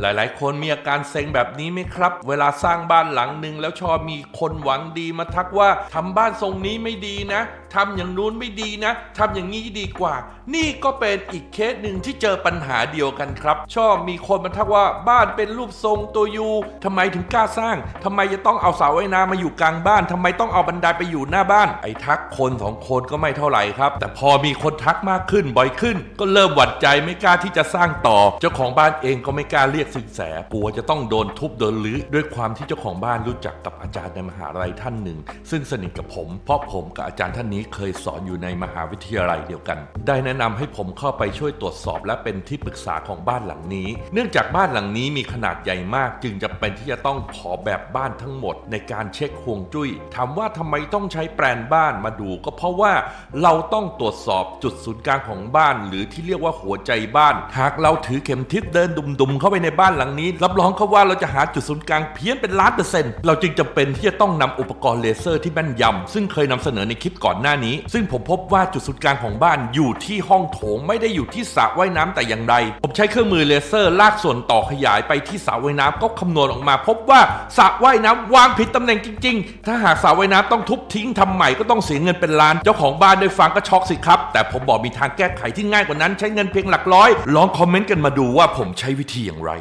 หลายๆ คนมีอาการเซ็งแบบนี้ไหมครับ เวลาสร้างบ้านหลังหนึ่งแล้วชอบมีคนหวังดีมาทักว่าทำบ้านทรงนี้ไม่ดีนะทำอย่างนู้นไม่ดีนะทำอย่างนี้ดีกว่า นี่ก็เป็นอีกเคสหนึ่งที่เจอปัญหาเดียวกันครับ ชอบมีคนมาทักว่าบ้านเป็นรูปทรงตัวยูทำไมถึงกล้าสร้างทำไมจะต้องเอาเสาไว้น้ำมาอยู่กลางบ้านทำไมต้องเอาบันไดไปอยู่หน้าบ้าน ไอ้ทักคนสองคนก็ไม่เท่าไหร่ครับ แต่พอมีคนทักมากขึ้นบ่อยขึ้น ก็เริ่มหวั่นใจไม่กล้าที่จะสร้างต่อ เจ้าของบ้านเองก็ไม่กล้าเรียกสินแสกลัวจะต้องโดนทุบโดนลื้อด้วยความที่เจ้าของบ้านรู้จักกับอาจารย์ในมหาลัยท่านหนึ่ง ซึ่งสนิทกับผม เพราะผมกับอาจารย์ท่านนี้เคยสอนอยู่ในมหาวิทยาลัยเดียวกัน ได้แนะนำให้ผมเข้าไปช่วยตรวจสอบและเป็นที่ปรึกษาของบ้านหลังนี้ เนื่องจากบ้านหลังนี้มีขนาดใหญ่มาก จึงจะเป็นที่จะต้องขอแบบบ้านทั้งหมด ในการเช็คฮวงจุ้ยถามว่าทำไมต้องใช้แปลนบ้านมาดู ก็เพราะว่าเราต้องตรวจสอบจุดศูนย์กลางของบ้าน หรือที่เรียกว่าหัวใจบ้าน หากเราถือเข็มทิศเดินดุมๆเข้าไปในบ้านหลังนี้ รับรองเขาว่าเราจะหาจุดศูนย์กลางเพี้ยนเป็นล้านเปอร์เซ็นต์เราจึงจำเป็นที่จะต้องนำอุปกรณ์เลเซอร์ที่แม่นยำซึ่งเคยนำเสนอในคลิปก่อนหน้านี้ ซึ่งผมพบว่าจุดศูนย์กลางของบ้านอยู่ที่ห้องโถงไม่ได้อยู่ที่สระว่ายน้ำแต่อย่างใด ผมใช้เครื่องมือเลเซอร์ลากส่วนต่อขยายไปที่สระว่ายน้ำก็คำนวณออกมา พบว่าสระว่ายน้ำวางผิดตำแหน่งจริง ๆ ถ้าหากสระว่ายน้ำต้องทุบทิ้งทำใหม่ก็ต้องเสียเงินเป็นล้าน เจ้าของบ้านได้ฟังก็ช็อกสิครับ แต่ผมบอกมีทางแก้ไขที่ง่ายกว่านั้นใช้เงินเพียงหลักร้อย ลองคอมเมนต์กันมาดูว่าผมใช้วิธีอย่างไร